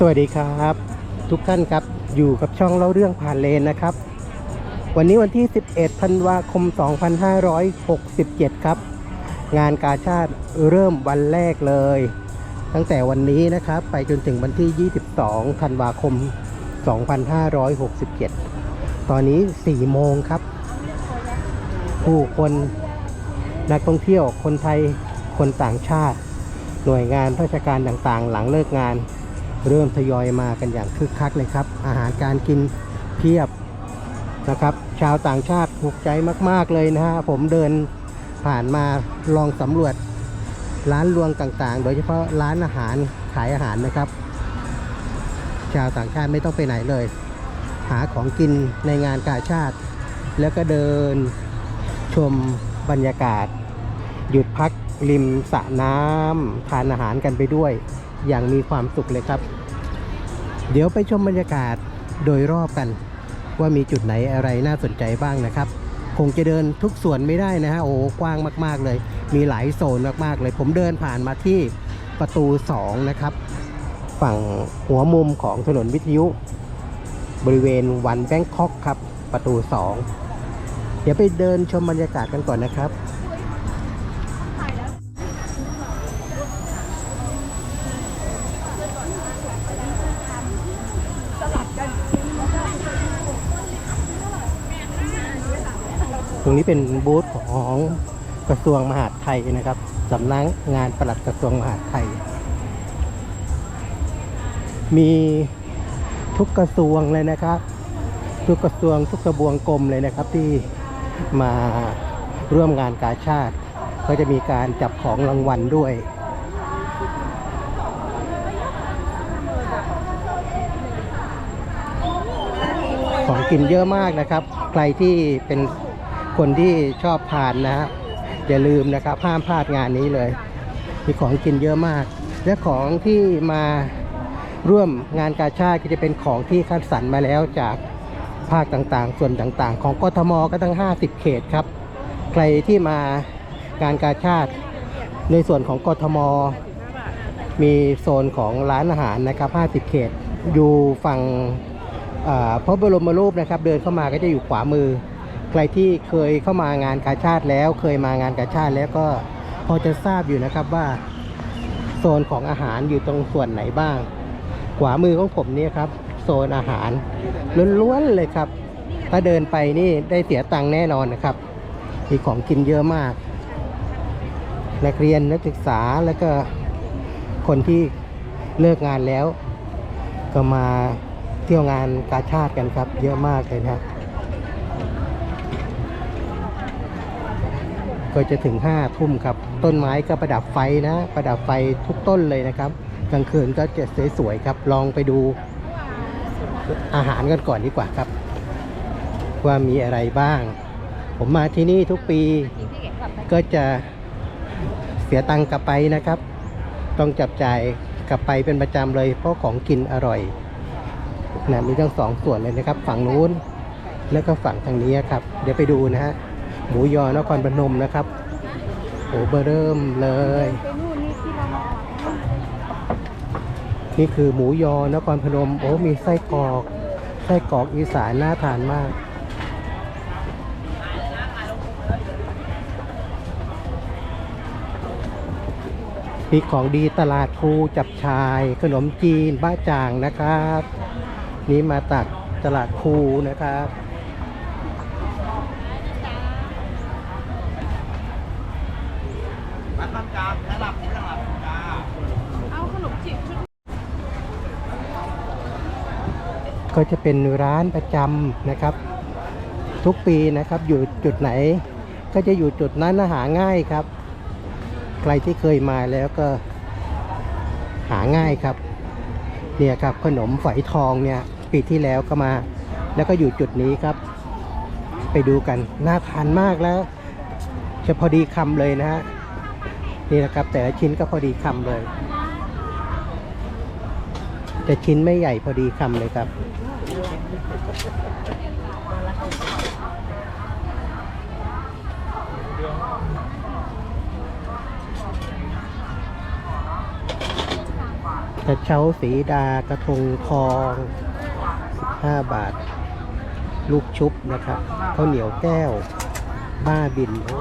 สวัสดีครับ ทุกท่านครับอยู่กับช่องเล่าเรื่องผ่านเลนนะครับ วันนี้วันที่ 11ธันวาคม 2567 ครับ งานกาชาติเริ่มวันแรกเลย ตั้งแต่วันนี้นะครับไปจนถึงวันที่ 22ธันวาคม 2567 ตอนนี้ 4 โมงครับ ผู้คนนักท่องเที่ยวคนไทยคนต่างชาติ หน่วยงานราชการต่างๆ หลังเลิกงาน เริ่มทยอยมากันอย่างคึกคักเลยครับ อาหารการกินเพียบนะครับ ชาวต่างชาติถูกใจมาก ๆ เลยนะฮะผมเดินผ่านมาลองสำรวจร้านรวงต่างๆ โดยเฉพาะร้านอาหารขายอาหารนะครับ ชาวต่างชาติไม่ต้องไปไหนเลย หาของกินในงานกาชาติ แล้วก็เดินชมบรรยากาศ หยุดพักริมสระน้ำทานอาหารกันไปด้วย อย่างมีความสุขเลยครับ เดี๋ยวไปชมบรรยากาศโดยรอบกัน ว่ามีจุดไหนอะไรน่าสนใจบ้างนะครับ คงจะเดินทุกส่วนไม่ได้นะฮะโอ้กว้างมากๆเลย มีหลายโซนมากๆเลย ผมเดินผ่านมาที่ประตู 2 นะครับ ฝั่งหัวมุมของถนนวิทยุ บริเวณวันแบงคอกครับประตู 2 เดี๋ยวไปเดินชมบรรยากาศกันก่อนนะครับ รงนี้เป็นบูธของกระทรวงมหาดไทยนะครับสำนักงานปลัดกระทรวงมหาดไทย มีทุกกระทรวงเลยนะครับ ทุกกระทรวงทุกกระบวงกรมเลยนะครับที่มาร่วมงานกาชาติ ก็จะมีการจับของรางวัลด้วยของกินเยอะมากนะครับ ใครที่เป็น คนที่ชอบทานนะฮะอย่าลืมนะครับห้ามพลาดงานนี้เลย มีของกินเยอะมาก และของที่มาร่วมงานกาชาติก็จะเป็นของที่คัดสรรมาแล้วจากภาคต่างๆ ส่วนต่างๆ ของกทมก็ตั้ง 50 เขตครับ ใครที่มางานกาชาติในส่วนของกทม มีโซนของร้านอาหารนะครับ 50 เขต อยู่ฝั่งพระบรมรูปนะครับ เดินเข้ามาก็จะอยู่ขวามือ ใครที่เคยเข้ามางานกาชาติแล้ว เคยมางานกาชาติแล้วก็พอจะทราบอยู่นะครับว่าโซนของอาหารอยู่ตรงส่วนไหนบ้าง ขวามือของผมเนี่ยครับ โซนอาหารล้วนๆเลยครับ ถ้าเดินไปนี่ได้เสียตังค์แน่นอนนะครับ มีของกินเยอะมาก นักเรียนนักศึกษาแล้วก็คนที่เลิกงานแล้ว ก็มาเที่ยวงานกาชาติกันครับ เยอะมากเลยนะครับ ก็จะถึงห้าทุ่มครับ ต้นไม้ก็ประดับไฟนะ ประดับไฟทุกต้นเลยนะครับ กลางคืนก็จะสวยๆครับ ลองไปดูอาหารกันก่อนดีกว่าครับ ว่ามีอะไรบ้าง ผมมาที่นี่ทุกปีก็จะเสียตังค์กลับไปนะครับ ต้องจับจ่ายกลับไปเป็นประจำเลย เพราะของกินอร่อยนะมีทั้งสองส่วนเลยนะครับ ฝั่งนู้นแล้วก็ฝั่งทางนี้ครับ เดี๋ยวไปดูนะฮะ หมูยอนครพนมนะครับโอ้เบอร์เริ่มเลย นี่คือหมูยอนครพนม โอ้มีไส้กรอกไส้กรอกอีสานน่าทานมากมีของดีตลาดภูจับชาย ขนมจีนบ้าจ่างนะครับ นี่มาจากตลาดภูนะครับ เอาขนมจีบชุด ก็จะเป็นร้านประจำนะครับ ทุกปีนะครับอยู่จุดไหน ก็จะอยู่จุดนั้นหาง่ายครับ ใครที่เคยมาแล้วก็หาง่ายครับเนี่ยครับขนมฝอยทองเนี่ยปีที่แล้วก็มา แล้วก็อยู่จุดนี้ครับ ไปดูกันน่าทานมากแล้วจะพอดีคำเลยนะฮะนี่นะครับแต่ละชิ้นก็พอดีคำเลย แต่ชิ้นไม่ใหญ่พอดีคำเลยครับ กระเช้าสีดากระทงทอง5บาท ลูกชุบนะครับข้าวเหนียวแก้ว บ้าบินโอ้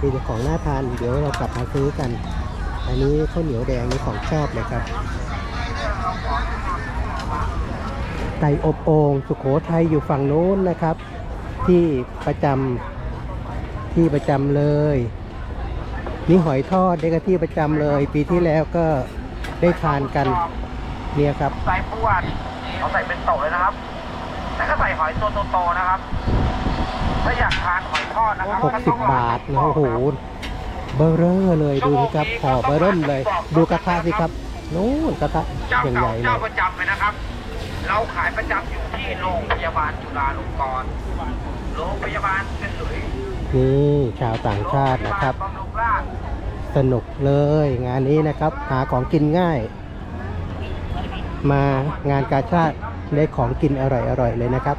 มีแต่ของน่าทาน เดี๋ยวเรากลับมาซื้อกัน อันนี้ข้าวเหนียวแดงนี่ของชอบเลยครับ ไก่อบโอ่งสุโขทัยอยู่ฝั่งโน้นนะครับ ที่ประจำที่ประจำเลยนี่หอยทอดได้ก็ที่ประจำเลย ปีที่แล้วก็ได้ทานกันเนี่ยครับไซส์ปวดเราใส่เป็นโตะเลยนะครับแล้วก็ใส่หอยตัวโตๆนะครับถ้าอยากทานหอยทอดนะครับ60บาทนะโอ้โหเบอร์เร่อเลยดูสิครับห่อเบอร์เริ่มเลย ดูกระทะสิครับนู้นกระทะเจ้าอย่างใหเก่าญ่เลเจ้ายประจำเลยนะครับ เราขายประจำอยู่ที่โรงพยาบาลจุฬาลงกรณ์โรงพยาบาลเป็นหลุยนี่ชาวต่างชาติโรงพนะยาาลครับบำรุงราษฎร์สนุกเลยงานนี้นะครับ หาของกินง่าย มางานกาชาติได้ของกินอร่อยๆเลยนะครับ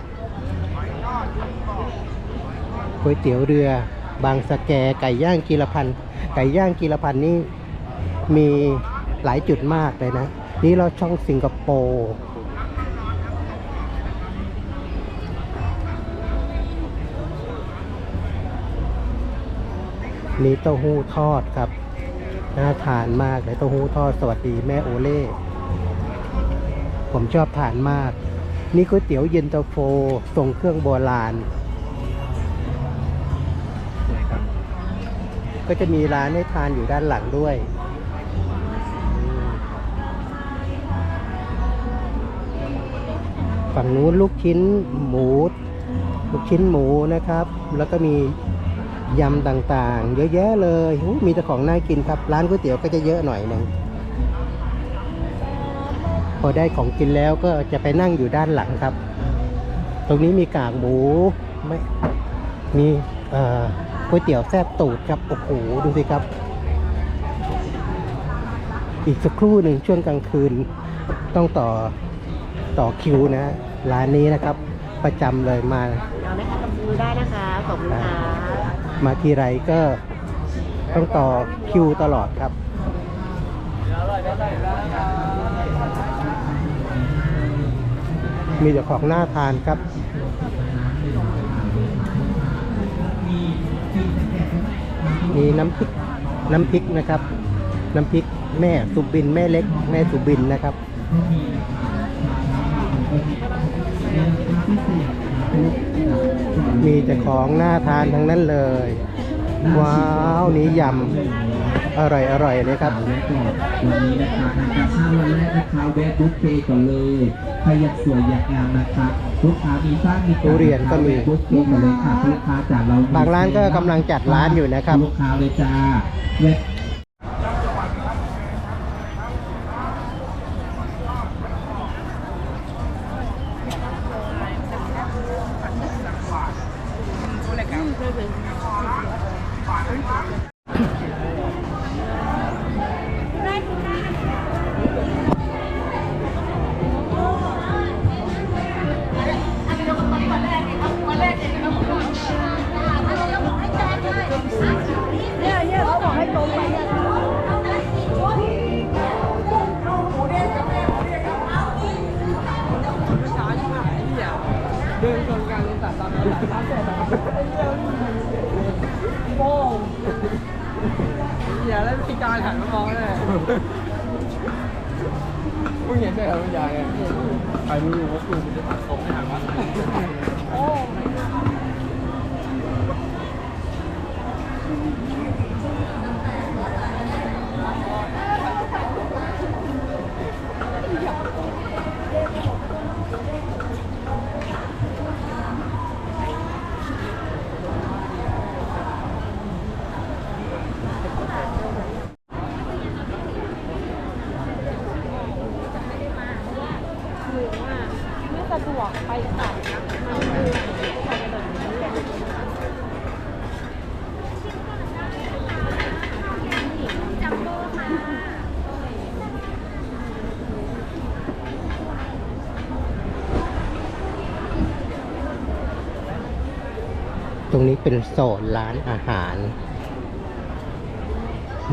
ก๋วยเตี๋ยวเรือบางสะแกไก่ย่างกีรพันธ์ไก่ย่างกีรพันธ์นี่มีหลายจุดมากเลยนะ นี่เราช่องสิงคโปร์ นี่เต้าหู้ทอดครับ น่าทานมากเลยเต้าหู้ทอดสวัสดีแม่โอเล่ ผมชอบทานมาก นี่ก๋วยเตี๋ยวเย็นตาโฟทรงเครื่องโบราณก็จะมีร้านให้ทานอยู่ด้านหลังด้วยอืมฝั่งนู้นลูกชิ้นหมู ลูกชิ้นหมูนะครับ แล้วก็มี ยำต่างๆ เยอะแยะเลยมีแต่ของน่ากินครับ ร้านก๋วยเตี๋ยวก็จะเยอะหน่อยหนึ่งพอได้ของกินแล้วก็จะไปนั่งอยู่ด้านหลังครับ ตรงนี้มีกากหมูไม่มีก๋วยเตี๋ยวแซ่บตูดครับโอ้โหดูสิครับ อีกสักครู่หนึ่งช่วงกลางคืน ต้องต่อต่อคิวนะร้านนี้นะครับ ประจำเลยมาเอาไหมคะตำมือได้นะคะขอบคุณค่ะ มาทีไรก็ต้องต่อคิวตลอดครับ มีแต่ของน่าทานครับ มีน้ำพริกน้ำพริกนะครับ น้ำพริกแม่สุบินแม่เล็ก แม่สุบินนะครับ มีแต่ของน่าทานทั้งนั้นเลย ว้าวนี่ยำอร่อยอร่อยเลยครับแวะก่อนวันนี้นะคะทางการช่างวันแรกนะคะแวะบุฟเฟ่ต์ก่อนเลยใครอยากสวยอยากงามนะคะลูกค้ามีสร้างมีทุเรียนก็มีแวะบุฟเฟ่ต์ก่อนเลยค่ะลูกค้าจากเราบางร้านก็กำลังจัดร้านอยู่นะครับลูกค้าเลยจ้า หันมามองเลยมึงเห็นได้เหรอมึงอยากไงใครไม่รู้ว่ากูจะตัดผมให้หางวะถึะดวกไปกลับมันคือตรงนี้เป็นโซนร้านอาหาร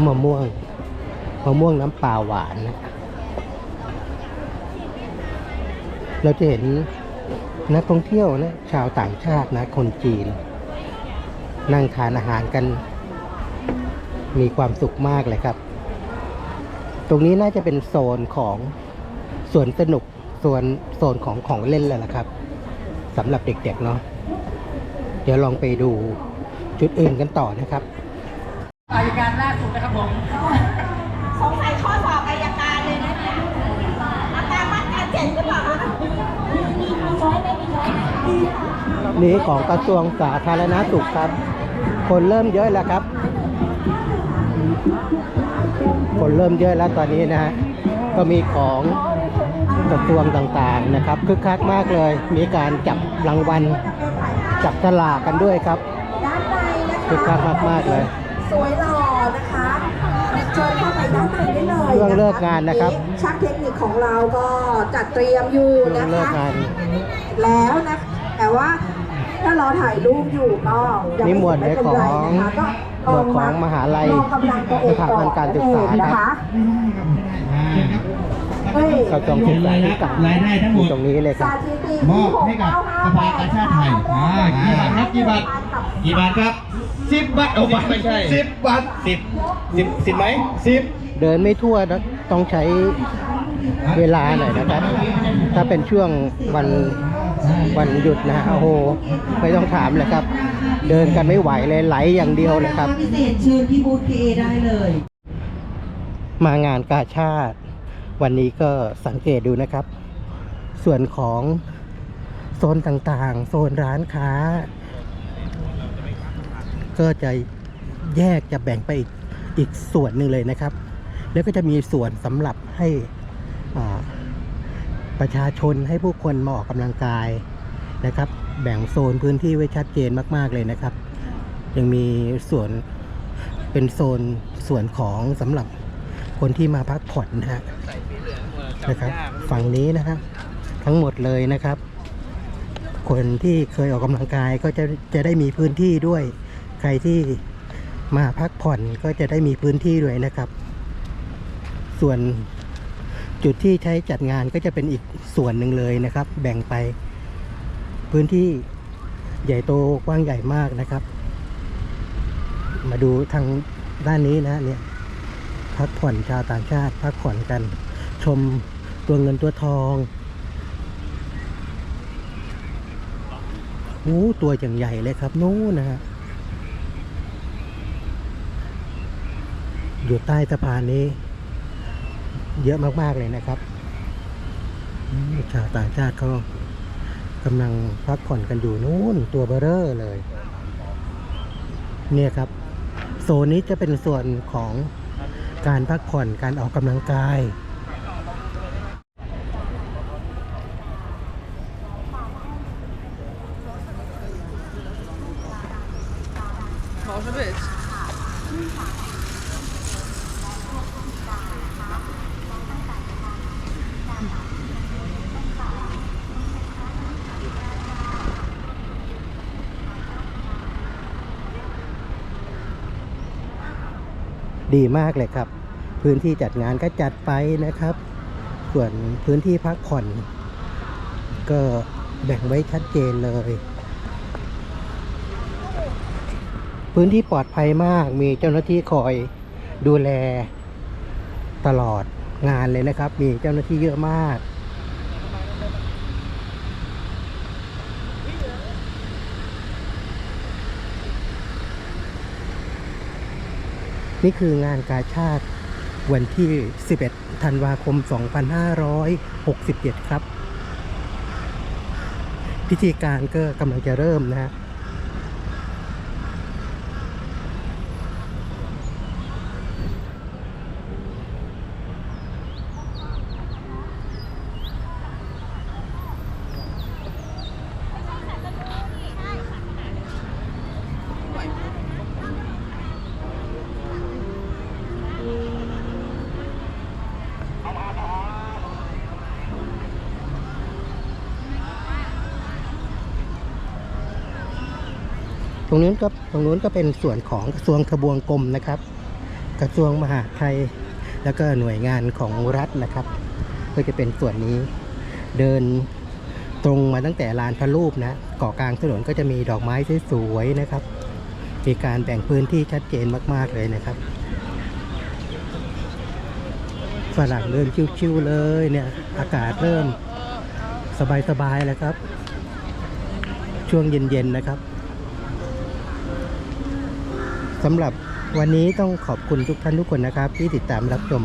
มะม่วงมะม่วงน้ำปลาหวานนะ เราจะเห็นนักท่องเที่ยวนะชาวต่างชาตินะคนจีน นั่งทานอาหารกัน มีความสุขมากเลยครับ ตรงนี้น่าจะเป็นโซนของสวนสนุกโซนโซนของของเล่นแล้วล่ะครับสำหรับเด็กๆเนาะเดี๋ยวลองไปดูจุดอื่นกันต่อนะครับ อายการล่าสุดนะครับผม สงสัยข้อสอบอายการเลยนะเนี่ยอาการมาตราเจ็ดหรือเปล่าคะมีช้อยไหมมีช้อยไหม นี้ของกระทรวงสาธารณสุขครับ คนเริ่มเยอะแล้วครับ คนเริ่มเยอะแล้วตอนนี้นะฮะก็มีของกระทรวงต่างๆนะครับคึกคักมากเลย มีการจับรางวัลจับฉลากกันด้วยครับด้านในนะคะคึกคักมากๆเลย สวยหล่อนะคะเชิญเข้าไปด้านในได้เลยช่วงเลิกงานนะครับช่างเทคนิคของเราก็จัดเตรียมอยู่ช่วนะงเลิกคะงานแล้วนะแต่ว่า ถ้ารอถ่ายรูปอยู่ก็ยังนี่ไม่หมวดไม่เป็นไรนะคะหมวดก็ของมหาลัยรอกำลังตัวเองสถาบันการศึกษานั่นเองนะคะเฮ้ยกระทรวงศึกษาธิการรายได้ทั้งหมดตรงนี้เลยคสรับถิติมอบให้กับสภากาชาติไทยอ่ากี่บาทครับกี่บาทกี่บาทครับสิบบาทโอ้ไม่ใช่สิบบาทสิบสิบสิบไหมสิบเดินไม่ทั่วนะต้องใช้เวลาหน่อยนะครับ ถ้าเป็นช่วงวัน วันหยุดนะโอ้โหไม่ต้องถามเลยครับ เดินกันไม่ไหวเลยไหลอย่างเดียวเลยครับพิเศษเชิญที่บูธ PA ได้เลย มางานกาชาติ วันนี้ก็สังเกตดูนะครับ ส่วนของโซนต่างๆ โซนร้านค้า ก็จะแยกจะแบ่งไปอีกอีกส่วนหนึ่งเลยนะครับ แล้วก็จะมีส่วนสำหรับให้อ่า ประชาชนให้ผู้คนมาออกกำลังกายนะครับ แบ่งโซนพื้นที่ไว้ชัดเจนมากๆเลยนะครับ ยังมีส่วนเป็นโซนส่วนของสำหรับคนที่มาพักผ่อนนะฮะนะครับ ฝั่งนี้นะฮะทั้งหมดเลยนะครับ คนที่เคยออกกำลังกายก็จะจะได้มีพื้นที่ด้วย ใครที่มาพักผ่อนก็จะได้มีพื้นที่ด้วยนะครับ ส่วน จุดที่ใช้จัดงานก็จะเป็นอีกส่วนหนึ่งเลยนะครับ แบ่งไปพื้นที่ใหญ่โตกว้างใหญ่มากนะครับ มาดูทางด้านนี้นะเนี่ยพักผ่อนชาวต่างชาติ พักผ่อนกัน ชมตัวเงินตัวทองโอ้ตัวอย่างใหญ่เลยครับนู้นนะฮะอยู่ใต้สะพานนี้ เยอะมากๆเลยนะครับชาวต่างชาติเขากำลังพักผ่อนกันอยู่นู่นตัวเบอเรอร์เลย เนี่ยครับ โซนนี้จะเป็นส่วนของการพักผ่อนการออกกำลังกาย ดีมากเลยครับ พื้นที่จัดงานก็จัดไปนะครับ ส่วนพื้นที่พักผ่อน ก็แบ่งไว้ชัดเจนเลย พื้นที่ปลอดภัยมาก มีเจ้าหน้าที่คอยดูแลตลอดงานเลยนะครับ มีเจ้าหน้าที่เยอะมาก นี่คืองานกาชาติวันที่ 11 ธันวาคม 2567 ครับ พิธีการก็กำลังจะเริ่มนะฮะ ตรงนู้นก็ตรงนู้นก็เป็นส่วนของกระทรวงทบวงกรมนะครับ กระทรวงมหาดไทย แล้วก็หน่วยงานของรัฐนะครับ ก็จะเป็นส่วนนี้เดินตรงมาตั้งแต่ลานพระรูปนะเกาะกลางถนนก็จะมีดอกไม้สวยๆนะครับ มีการแบ่งพื้นที่ชัดเจนมากๆเลยนะครับฝรั่งเดินชิวๆเลยเนี่ยอากาศเริ่มสบายๆแล้วครับ ช่วงเย็นๆนะครับ สำหรับวันนี้ต้องขอบคุณทุกท่านทุกคนนะครับ ที่ติดตามรับชม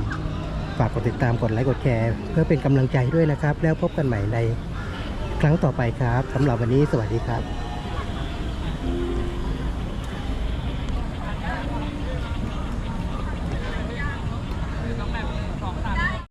ฝากกดติดตามกดไลค์กดแชร์เพื่อเป็นกำลังใจด้วยนะครับ แล้วพบกันใหม่ในครั้งต่อไปครับสำหรับวันนี้สวัสดีครับ